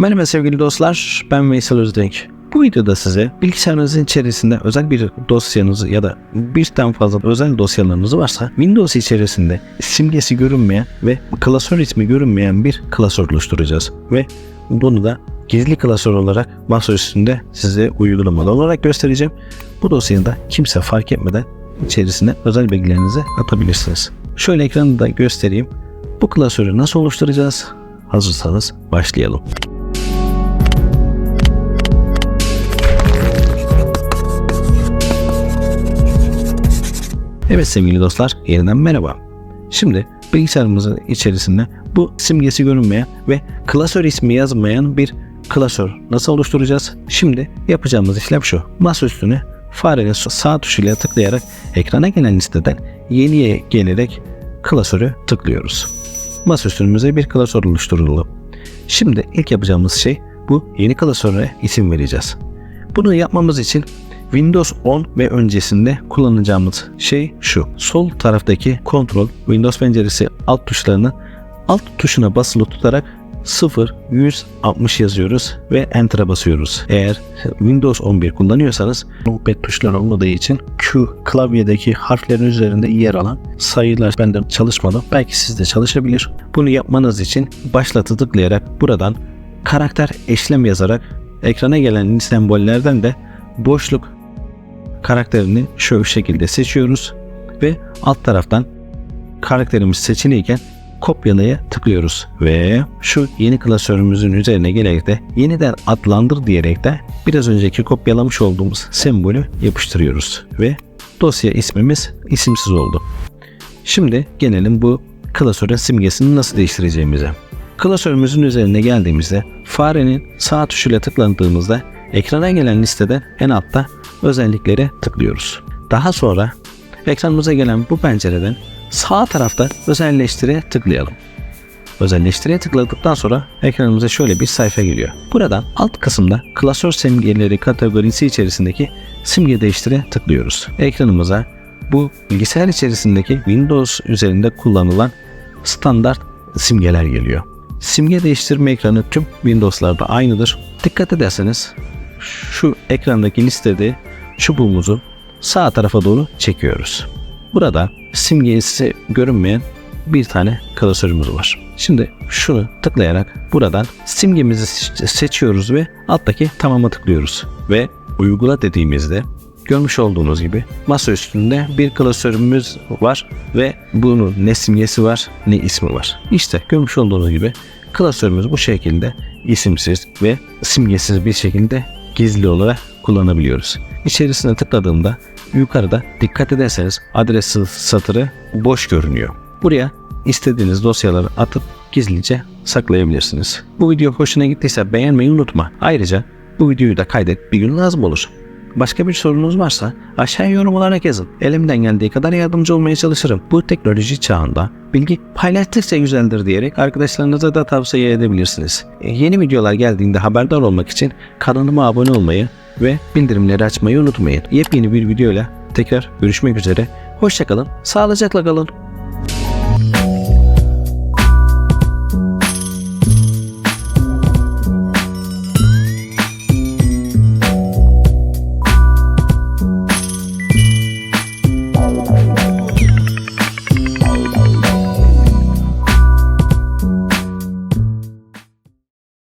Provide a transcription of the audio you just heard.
Merhaba sevgili dostlar, ben Veysel Özdenk. Bu videoda size bilgisayarınızın içerisinde özel bir dosyanız ya da birden fazla özel dosyalarınız varsa Windows içerisinde simgesi görünmeyen ve klasör ismi görünmeyen bir klasör oluşturacağız. Ve bunu da gizli klasör olarak masa üstünde size uygulamalı olarak göstereceğim. Bu dosyayı da kimse fark etmeden içerisine özel bilgilerinizi atabilirsiniz. Şöyle ekranı da göstereyim. Bu klasörü nasıl oluşturacağız? Hazırsanız başlayalım. Evet sevgili dostlar, yeniden merhaba. Şimdi bilgisayarımızın içerisinde bu simgesi görünmeyen ve klasör ismi yazmayan bir klasör nasıl oluşturacağız? Şimdi yapacağımız işlem şu. Masa üstüne farenin sağ tuşuyla tıklayarak ekrana gelen listeden yeniye gelerek klasörü tıklıyoruz. Masa üstümüze bir klasör oluşturuldu. Şimdi ilk yapacağımız şey bu yeni klasöre isim vereceğiz. Bunu yapmamız için Windows 10 ve öncesinde kullanacağımız şey şu. Sol taraftaki kontrol Windows penceresi alt tuşlarını alt tuşuna basılı tutarak 0 160 yazıyoruz ve Enter'a basıyoruz. Eğer Windows 11 kullanıyorsanız numpad tuşları olmadığı için Q klavyedeki harflerin üzerinde yer alan sayılar bende çalışmadı. Belki sizde çalışabilir. Bunu yapmanız için başlatı tıklayarak buradan karakter eşlem yazarak ekrana gelen sembollerden de boşluk karakterini şu şekilde seçiyoruz ve alt taraftan karakterimiz seçiliyken kopyalaya tıklıyoruz ve şu yeni klasörümüzün üzerine gelerek de yeniden adlandır diyerek de biraz önceki kopyalamış olduğumuz sembolü yapıştırıyoruz ve dosya ismimiz isimsiz oldu. Şimdi gelelim bu klasörün simgesini nasıl değiştireceğimize. Klasörümüzün üzerine geldiğimizde farenin sağ tuşuyla tıklandığımızda ekrana gelen listede en altta özelliklere tıklıyoruz. Daha sonra ekranımıza gelen bu pencereden sağ tarafta özelleştire tıklayalım. Özelleştire tıkladıktan sonra ekranımıza şöyle bir sayfa geliyor. Buradan alt kısımda klasör simgeleri kategorisi içerisindeki simge değiştire tıklıyoruz. Ekranımıza bu bilgisayar içerisindeki Windows üzerinde kullanılan standart simgeler geliyor. Simge değiştirme ekranı tüm Windows'larda aynıdır. Dikkat ederseniz şu ekrandaki listede çubuğumuzu sağ tarafa doğru çekiyoruz. Burada simgesi görünmeyen bir tane klasörümüz var. Şimdi şunu tıklayarak buradan simgemizi seçiyoruz ve alttaki tamama tıklıyoruz. Ve uygula dediğimizde görmüş olduğunuz gibi masa üstünde bir klasörümüz var ve bunun ne simgesi var ne ismi var. İşte görmüş olduğunuz gibi klasörümüz bu şekilde isimsiz ve simgesiz bir şekilde gizli olarak kullanabiliyoruz. İçerisine tıkladığımda yukarıda dikkat ederseniz adres satırı boş görünüyor. Buraya istediğiniz dosyaları atıp gizlice saklayabilirsiniz. Bu video hoşuna gittiyse beğenmeyi unutma. Ayrıca bu videoyu da kaydet bir gün lazım olur. Başka bir sorunuz varsa aşağıya yorumlara yazın. Elimden geldiği kadar yardımcı olmaya çalışırım. Bu teknoloji çağında bilgi paylaştıkça güzeldir diyerek arkadaşlarınıza da tavsiye edebilirsiniz. E, yeni videolar geldiğinde haberdar olmak için kanalıma abone olmayı ve bildirimleri açmayı unutmayın. Yepyeni bir videoyla tekrar görüşmek üzere. Hoşçakalın, sağlıcakla kalın.